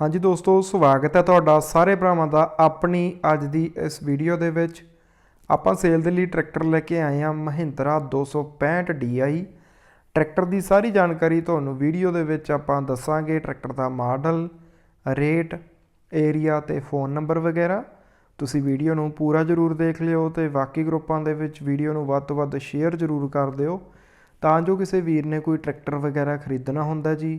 ਹਾਂਜੀ ਦੋਸਤੋ, ਸਵਾਗਤ ਹੈ ਤੁਹਾਡਾ ਸਾਰੇ ਭਰਾਵਾਂ ਦਾ ਆਪਣੀ ਅੱਜ ਦੀ ਇਸ ਵੀਡੀਓ ਦੇ ਵਿੱਚ। ਆਪਾਂ ਸੇਲ ਦੇ ਲਈ ਟਰੈਕਟਰ ਲੈ ਕੇ ਆਏ ਹਾਂ ਮਹਿੰਦਰਾ 265 DI ਟਰੈਕਟਰ ਦੀ ਸਾਰੀ ਜਾਣਕਾਰੀ ਤੁਹਾਨੂੰ ਵੀਡੀਓ ਦੇ ਵਿੱਚ ਆਪਾਂ ਦੱਸਾਂਗੇ। ਟਰੈਕਟਰ ਦਾ ਮਾਡਲ, ਰੇਟ, ਏਰੀਆ ਤੇ ਫੋਨ ਨੰਬਰ ਵਗੈਰਾ। ਤੁਸੀਂ ਵੀਡੀਓ ਨੂੰ ਪੂਰਾ ਜ਼ਰੂਰ ਦੇਖ ਲਿਓ ਤੇ ਬਾਕੀ ਗਰੁੱਪਾਂ ਦੇ ਵਿੱਚ ਵੀਡੀਓ ਨੂੰ ਵੱਧ ਤੋਂ ਵੱਧ ਸ਼ੇਅਰ ਜ਼ਰੂਰ ਕਰ ਦਿਓ। ਤਾਂ ਜੋ ਕਿਸੇ ਵੀਰ ਨੇ ਕੋਈ ਟਰੈਕਟਰ ਵਗੈਰਾ ਖਰੀਦਣਾ ਹੁੰਦਾ ਜੀ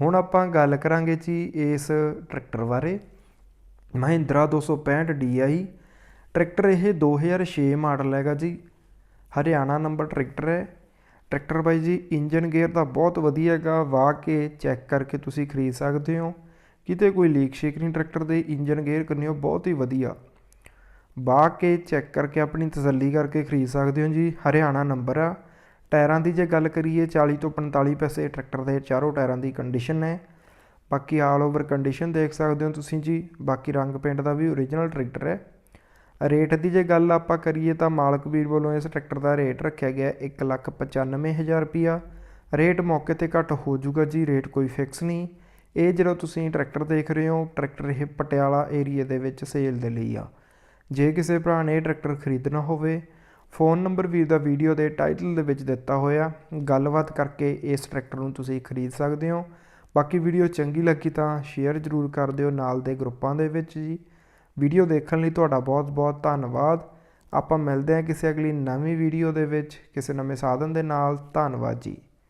ਹੁਣ ਆਪਾਂ ਗੱਲ ਕਰਾਂਗੇ ਜੀ ਇਸ ਟਰੈਕਟਰ ਬਾਰੇ। ਮਹਿੰਦਰਾ 265 DI ਟਰੈਕਟਰ ਇਹ 2006 ਮਾਡਲ ਹੈਗਾ ਜੀ। ਹਰਿਆਣਾ ਨੰਬਰ ਟਰੈਕਟਰ ਹੈ। ਟਰੈਕਟਰ ਬਾਈ ਜੀ, ਇੰਜਨ ਗੇਅਰ ਦਾ ਬਹੁਤ ਵਧੀਆ ਹੈਗਾ। ਵਾਹ ਕੇ ਚੈੱਕ ਕਰਕੇ ਤੁਸੀਂ ਖਰੀਦ ਸਕਦੇ ਹੋ। ਕਿਤੇ ਕੋਈ ਲੀਕ ਸ਼ੇਕ ਨਹੀਂ ਟਰੈਕਟਰ ਦੇ, ਇੰਜਨ ਗੇਅਰ ਕਰਨੀ ਉਹ ਬਹੁਤ ਹੀ ਵਧੀਆ। ਵਾਹ ਕੇ ਚੈੱਕ ਕਰਕੇ ਆਪਣੀ ਤਸੱਲੀ ਕਰਕੇ ਖਰੀਦ ਸਕਦੇ ਹੋ ਜੀ। ਹਰਿਆਣਾ ਨੰਬਰ ਆ। ਟਾਇਰਾਂ ਦੀ ਜੇ ਗੱਲ ਕਰੀਏ 40 ਤੋਂ 45 ਪੈਸੇ ਟਰੈਕਟਰ ਦੇ ਚਾਰੋਂ ਟਾਇਰਾਂ ਦੀ ਕੰਡੀਸ਼ਨ ਹੈ ਬਾਕੀ ਆਲ ਓਵਰ ਕੰਡੀਸ਼ਨ ਦੇਖ ਸਕਦੇ ਹੋ ਤੁਸੀਂ ਜੀ। ਬਾਕੀ ਰੰਗ ਪੇਂਟ ਦਾ ਵੀ ਓਰੀਜਨਲ ਟਰੈਕਟਰ ਹੈ। ਰੇਟ ਦੀ ਜੇ ਗੱਲ ਆਪਾਂ ਕਰੀਏ ਤਾਂ ਮਾਲਕ ਵੀਰ ਵੱਲੋਂ ਇਸ ਟਰੈਕਟਰ ਦਾ ਰੇਟ ਰੱਖਿਆ ਗਿਆ 195000 ਰੁਪਿਆ ਰੇਟ ਮੌਕੇ ਤੇ ਘੱਟ ਹੋ ਜਾਊਗਾ ਜੀ, ਰੇਟ ਕੋਈ ਫਿਕਸ ਨਹੀਂ। ਇਹ ਜਦੋਂ ਤੁਸੀਂ ਟਰੈਕਟਰ ਦੇਖ ਰਹੇ ਹੋ ਟਰੈਕਟਰ ਇਹ ਪਟਿਆਲਾ ਏਰੀਆ ਦੇ ਵਿੱਚ ਸੇਲ ਦੇ ਲਈ ਆ। ਜੇ ਕਿਸੇ ਭਰਾ ਨੇ ਇਹ ਟਰੈਕਟਰ ਖਰੀਦਣਾ ਹੋਵੇ ਫੋਨ ਨੰਬਰ ਵੀਰ ਦਾ ਵੀਡੀਓ ਦੇ ਟਾਈਟਲ ਦੇ ਵਿੱਚ ਦਿੱਤਾ ਹੋਇਆ। ਗੱਲਬਾਤ ਕਰਕੇ ਇਸ ਟਰੈਕਟਰ ਨੂੰ ਤੁਸੀਂ ਖਰੀਦ ਸਕਦੇ ਹੋ। ਬਾਕੀ ਵੀਡੀਓ ਚੰਗੀ ਲੱਗੀ ਤਾਂ ਸ਼ੇਅਰ ਜ਼ਰੂਰ ਕਰ ਦਿਓ ਨਾਲ ਦੇ ਗਰੁੱਪਾਂ ਦੇ ਵਿੱਚ ਜੀ। ਵੀਡੀਓ ਦੇਖਣ ਲਈ ਤੁਹਾਡਾ ਬਹੁਤ ਬਹੁਤ ਧੰਨਵਾਦ। ਆਪਾਂ ਮਿਲਦੇ ਹਾਂ ਕਿਸੇ ਅਗਲੀ ਨਵੀਂ ਵੀਡੀਓ ਦੇ ਵਿੱਚ। ਕਿਸੇ ਨਵੇਂ ਸਾਧਨ ਦੇ ਨਾਲ। ਧੰਨਵਾਦ ਜੀ।